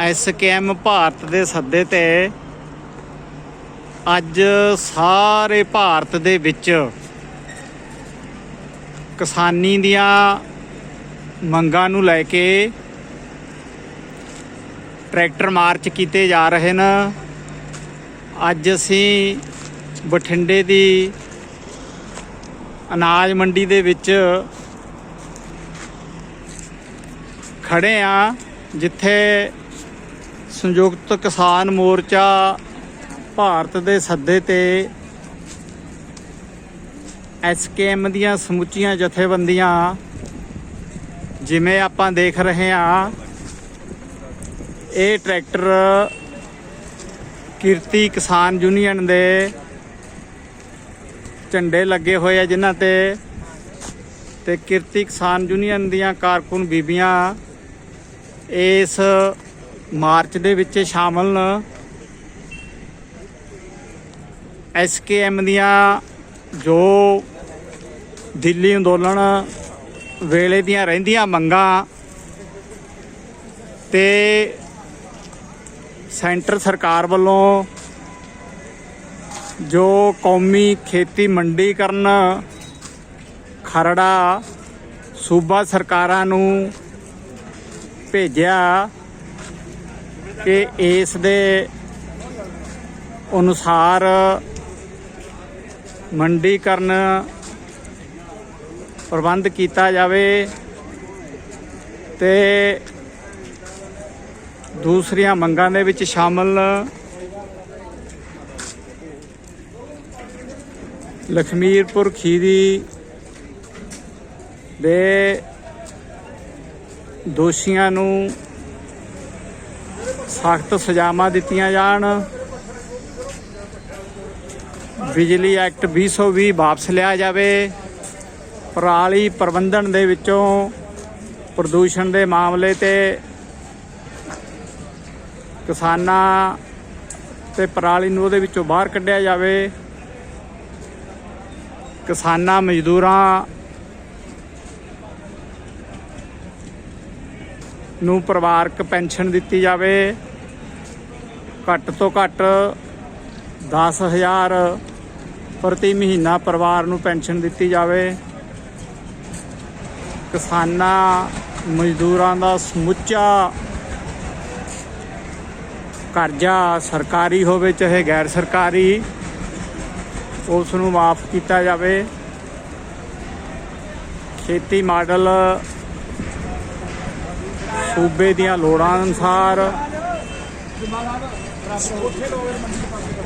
SKM Bharat ਦੇ ਸੱਦੇ ਤੇ ਅੱਜ ਸਾਰੇ ਭਾਰਤ ਦੇ ਵਿੱਚ ਕਿਸਾਨੀ ਦੀਆਂ ਮੰਗਾਂ ਨੂੰ ਲੈ ਕੇ ਟਰੈਕਟਰ ਮਾਰਚ ਕੀਤੇ ਜਾ ਰਹੇ ਨੇ। ਅੱਜ ਅਸੀਂ ਬਠਿੰਡੇ ਦੀ ਅਨਾਜ ਮੰਡੀ ਦੇ ਵਿੱਚ ਖੜੇ ਆ, ਜਿੱਥੇ ਸੰਯੁਕਤ ਕਿਸਾਨ ਮੋਰਚਾ ਭਾਰਤ ਦੇ ਸੱਦੇ ਤੇ ਐਸਕੇਐਮ ਦੀਆਂ ਸਮੁੱਚੀਆਂ ਜਥੇਬੰਦੀਆਂ, ਜਿਵੇਂ ਆਪਾਂ ਦੇਖ ਰਹੇ ਹਾਂ, ਇਹ ਟਰੈਕਟਰ ਕਿਰਤੀ ਕਿਸਾਨ ਯੂਨੀਅਨ ਦੇ ਝੰਡੇ ਲੱਗੇ ਹੋਏ ਆ ਜਿਨ੍ਹਾਂ ਤੇ ਤੇ ਕਿਰਤੀ ਕਿਸਾਨ ਯੂਨੀਅਨ ਦੀਆਂ ਕਾਰਕੁਨ ਬੀਬੀਆਂ ਇਸ ਮਾਰਚ ਦੇ ਵਿੱਚ ਸ਼ਾਮਲ ਨੇ ਐਸਕੇਐਮ ਦੀਆਂ ਜੋ ਦਿੱਲੀ ਅੰਦੋਲਨ ਵੇਲੇ ਦੀਆਂ ਰਹਿੰਦੀਆਂ ਮੰਗਾਂ ਤੇ ਸੈਂਟਰ ਸਰਕਾਰ ਵੱਲੋਂ ਜੋ ਕੌਮੀ ਖੇਤੀ ਮੰਡੀਕਰਨ ਖਰੜਾ ਸੂਬਾ ਸਰਕਾਰਾਂ ਨੂੰ ਭੇਜਿਆ ਕਿ ਇਸ ਦੇ ਅਨੁਸਾਰ ਮੰਡੀਕਰਨ ਪ੍ਰਬੰਧ ਕੀਤਾ ਜਾਵੇ ਤੇ ਦੂਸਰੀਆਂ ਮੰਗਾਂ ਦੇ ਵਿੱਚ ਸ਼ਾਮਲ ਲਖਮੀਰਪੁਰ ਖੀਰੀ ਦੇ ਦੋਸ਼ੀਆਂ ਨੂੰ ਸਖਤ ਸਜ਼ਾਵਾਂ ਦਿੱਤੀਆਂ ਜਾਣ। ਬਿਜਲੀ ਐਕਟ 2020 ਵਾਪਸ ਲਿਆ ਜਾਵੇ। ਪਰਾਲੀ ਪ੍ਰਬੰਧਨ ਦੇ ਵਿੱਚੋਂ ਪ੍ਰਦੂਸ਼ਣ ਦੇ ਮਾਮਲੇ ਤੇ ਕਿਸਾਨਾਂ ਤੇ ਪਰਾਲੀ ਨੂੰ ਉਹਦੇ ਵਿੱਚੋਂ ਬਾਹਰ ਕੱਢਿਆ ਜਾਵੇ। ਕਿਸਾਨਾਂ, ਮਜ਼ਦੂਰਾਂ ਨੂੰ ਪਰਿਵਾਰਕ ਪੈਨਸ਼ਨ ਦਿੱਤੀ ਜਾਵੇ। ਘੱਟ ਤੋਂ ਘੱਟ 10000 ਪ੍ਰਤੀ ਮਹੀਨਾ ਪਰਿਵਾਰ ਨੂੰ ਪੈਨਸ਼ਨ ਦਿੱਤੀ ਜਾਵੇ। ਕਿਸਾਨਾਂ, ਮਜ਼ਦੂਰਾਂ ਦਾ ਸਮੁੱਚਾ ਕਰਜ਼ਾ ਸਰਕਾਰੀ ਹੋਵੇ, ਚਾਹੇ ਗੈਰ ਸਰਕਾਰੀ, ਉਸ ਨੂੰ ਮਾਫ ਕੀਤਾ ਜਾਵੇ। ਖੇਤੀ ਮਾਡਲ ਸੂਬੇ ਦੀਆਂ ਲੋੜਾਂ ਅਨੁਸਾਰ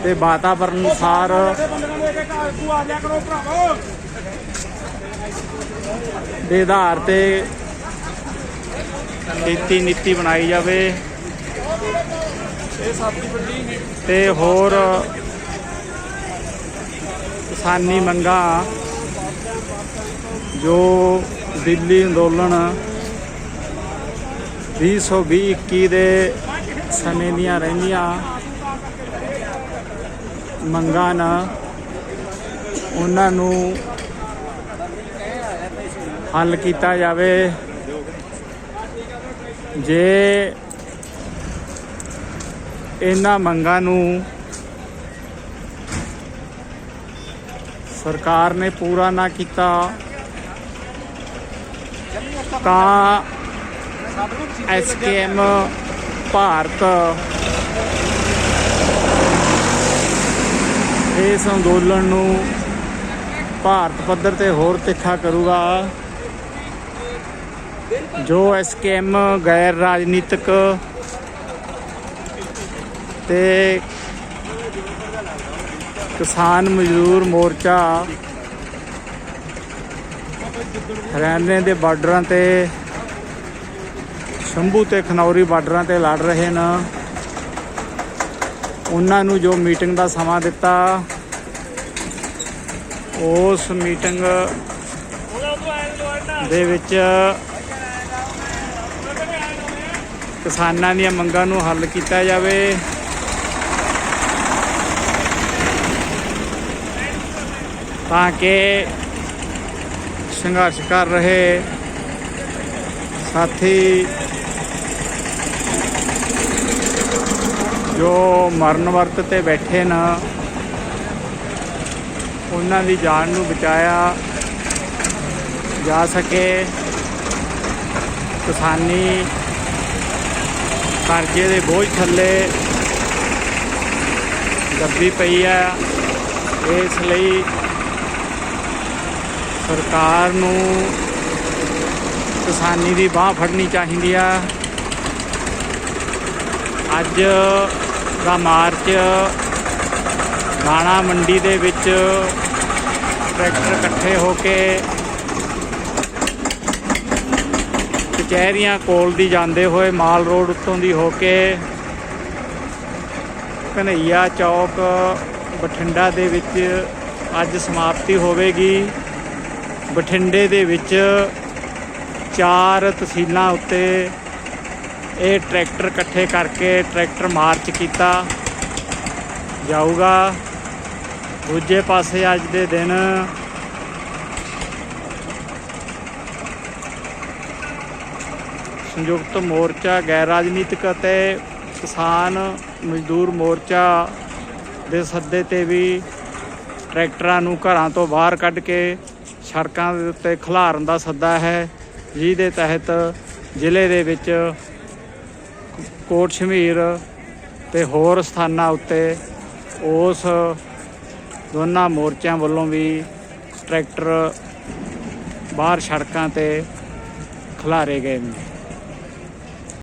ਤੇ ਵਾਤਾਵਰਣ ਅਨੁਸਾਰ ਦੇ ਆਧਾਰ ਤੇ ਖੇਤੀ ਨੀਤੀ ਬਣਾਈ ਜਾਵੇ। ਤੇ ਹੋਰ ਕਿਸਾਨੀ ਮੰਗਾਂ ਜੋ ਦਿੱਲੀ ਅੰਦੋਲਨ 2020-21 ਦੇ ਸਮੇਂ ਦੀਆਂ ਰਹਿੰਦੀਆਂ। ਮੰਗਾਂ ਨਾ ਉਹਨਾਂ ਨੂੰ ਹੱਲ ਕੀਤਾ ਜਾਵੇ। ਜੇ ਇਹਨਾਂ ਮੰਗਾਂ ਨੂੰ ਸਰਕਾਰ ਨੇ ਪੂਰਾ ਨਾ ਕੀਤਾ ਤਾਂ ਐਸਕੇਐਮ ਭਾਰਤ। ਇਸ ਅੰਦੋਲਨ ਨੂੰ ਭਾਰਤ ਪੱਧਰ ਤੇ ਹੋਰ ਤਿੱਖਾ ਕਰੂਗਾ। ਜੋ ਐਸਕੇਐਮ ਗੈਰ ਰਾਜਨੀਤਿਕ ਤੇ ਕਿਸਾਨ ਮਜ਼ਦੂਰ ਮੋਰਚਾ ਹਰਿਆਣੇ ਦੇ ਬਾਰਡਰਾਂ ਤੇ ਸ਼ੰਭੂ ਤੇ ਖਨੌਰੀ ਬਾਰਡਰਾਂ ਤੇ ਲੜ ਰਹੇ ਨੇ। ਉਹਨਾਂ ਨੂੰ ਜੋ ਮੀਟਿੰਗ ਦਾ ਸਮਾਂ ਦਿੱਤਾ, ਉਸ ਮੀਟਿੰਗ ਦੇ ਵਿੱਚ ਕਿਸਾਨਾਂ ਦੀਆਂ ਮੰਗਾਂ ਨੂੰ ਹੱਲ ਕੀਤਾ ਜਾਵੇ। ਤਾਂ ਕਿ ਸੰਘਰਸ਼ ਕਰ ਰਹੇ ਸਾਥੀ ਜੋ ਮਰਨ ਵਰਤ ਤੇ ਬੈਠੇ ਨੇ, ਉਹਨਾਂ ਦੀ ਜਾਨ ਨੂੰ ਬਚਾਇਆ ਜਾ ਸਕੇ। ਕਿਸਾਨੀ ਕਰਜ਼ੇ ਦੇ ਬੋਝ ਥੱਲੇ ਦੱਬੀ ਪਈ ਹੈ। ਇਸ ਲਈ ਸਰਕਾਰ ਨੂੰ ਕਿਸਾਨੀ ਦੀ ਬਾਹ ਫੜਨੀ ਚਾਹੀਦੀ ਆ। ਅੱਜ ਦਾ ਮਾਰਚ ਦਾਣਾ ਮੰਡੀ ਦੇ ਵਿੱਚ ਟਰੈਕਟਰ ਇਕੱਠੇ ਹੋ ਕੇ ਕਚਹਿਰੀਆਂ ਕੋਲ ਦੀ ਜਾਂਦੇ ਹੋਏ ਮਾਲ ਰੋਡ ਉੱਤੋਂ ਦੀ ਹੋ ਕੇ ਕਨਈਆ ਚੌਕ, ਬਠਿੰਡਾ ਦੇ ਵਿੱਚ ਅੱਜ ਸਮਾਪਤੀ ਹੋਵੇਗੀ। ਬਠਿੰਡੇ ਦੇ ਵਿੱਚ ਚਾਰ ਤਹਿਸੀਲਾਂ ਉੱਤੇ ਇਹ ਟਰੈਕਟਰ ਇਕੱਠੇ ਕਰਕੇ ਟਰੈਕਟਰ ਮਾਰਚ ਕੀਤਾ ਜਾਊਗਾ। ਦੂਜੇ ਪਾਸੇ ਅੱਜ ਦੇ ਦਿਨ ਸੰਯੁਕਤ ਮੋਰਚਾ, ਗੈਰ ਰਾਜਨੀਤਿਕ ਅਤੇ ਕਿਸਾਨ ਮਜ਼ਦੂਰ ਮੋਰਚਾ ਦੇ ਸੱਦੇ ਤੇ ਵੀ ਟਰੈਕਟਰਾਂ ਨੂੰ ਘਰਾਂ ਤੋਂ ਬਾਹਰ ਕੱਢ ਕੇ ਸੜਕਾਂ ਦੇ ਉੱਤੇ ਖਿਲਾਰਨ ਦਾ ਸੱਦਾ ਹੈ। ਜਿਹਦੇ ਤਹਿਤ ਜ਼ਿਲ੍ਹੇ ਦੇ ਵਿੱਚ ਕੋਟ ਸ਼ਮੀਰ ਤੇ ਹੋਰ ਸਥਾਨਾਂ ਉੱਤੇ ਉਸ ਦੋਨਾਂ ਮੋਰਚਿਆਂ ਵੱਲੋਂ ਵੀ ਟਰੈਕਟਰ ਬਾਹਰ ਸੜਕਾਂ ਤੇ ਖਿਲਾਰੇ ਗਏ ਨੇ।